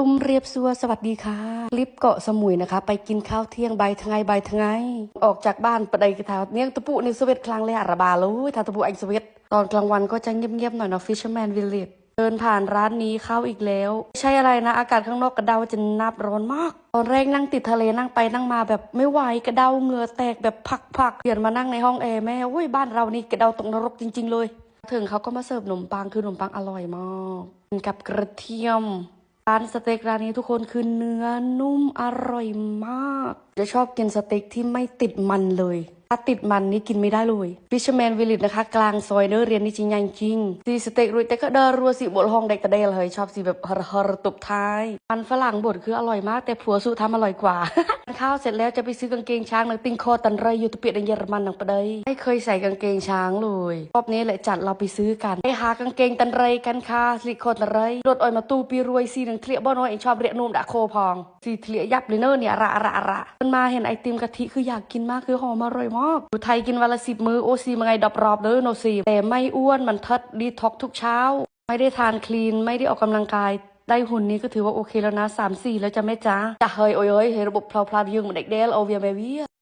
ตุ้มเรียบซัวสวัสดีค่ะคลิปเกาะสมุยนะคะ ไปกินข้าวเที่ยงใบทงไงใบทงไง ออกจากบ้านปไปกระทาเนียงตะปุในสวีทคลังเลยอะระบาเลยทาตะปุไอสวีทตอนกลางวันก็จะเงียบๆหน่อยเนาะ Fisherman Village เดินผ่านร้านนี้เข้าอีกแล้วไม่ใช่อะไรนะ อากาศข้างนอกกระเดาจะนับร้อนมาก ตอนแรกนั่งติดทะเลนั่งไปนั่งมาแบบไม่ไหวกระเดาเหงื่อแตกแบบพักๆเปลี่ยนมานั่งในห้องแอร์แม่โอ้ยบ้านเรานี่กระเดาตกนรกจริง ๆ เลย ถึงเขาก็มาเสิร์ฟขนมปังคือขนมปังอร่อยมากกับกระเทียม ร้านสเต็กร้านนี้ทุกคนคือเนื้อนุ่มอร่อยมาก จะชอบกินสเต็กที่ไม่ติดมันเลย ถ้าติดมันนี่กินไม่ได้เลย Fisherman Village นะคะ กลางซอยเนื้อเรียนนี่จริงยังจริงสีสเต็กรุยแต่ก็เดินรัวสีบดห้องเด็กกระเดลเลยชอบสีแบบฮรฮรตุบท้าย มันฝรั่งบดคืออร่อยมาก แต่ผัวสู้ทำอร่อยกว่าทานข้าวเสร็จแล้วจะไปซื้อกางเกงช้างนังติงคอตันไรอยู่ตะเปียดในเยอรมันหนังปะเดยไม่เคยใส่กางเกงช้างเลยรอบนี้แหละจัดเราไปซื้อกันไปหากางเกงตันไรกันค่ะสลิโคตันไรรถออยมาตู้ปีรวยสีหนังเทลียบ่น้อยเองชอบเรียนุ่มดะโคพองสีเทลียยับเลยเนอะเนี่ยระระระมันมาเห็นไอติมกะทิคืออยากกินมากคือหอมอร่อยมากอยู่ไทยกินวันละสิบมื้อโอซีมาไงดับรอบเด้อโนซีแต่ไม่อ้วนมันทัดดีท็อกทุกเช้า ไม่ได้ทานคลีนไม่ได้ออกกำลังกายได้หุ่นนี้ก็ถือว่าโอเคแล้วนะสามสี่แล้วจะไม่จ้าจะเฮยโอ้ยเฮยระบบพลาพลาดยืงเหมือนเด็กเดลโอเวียเบวี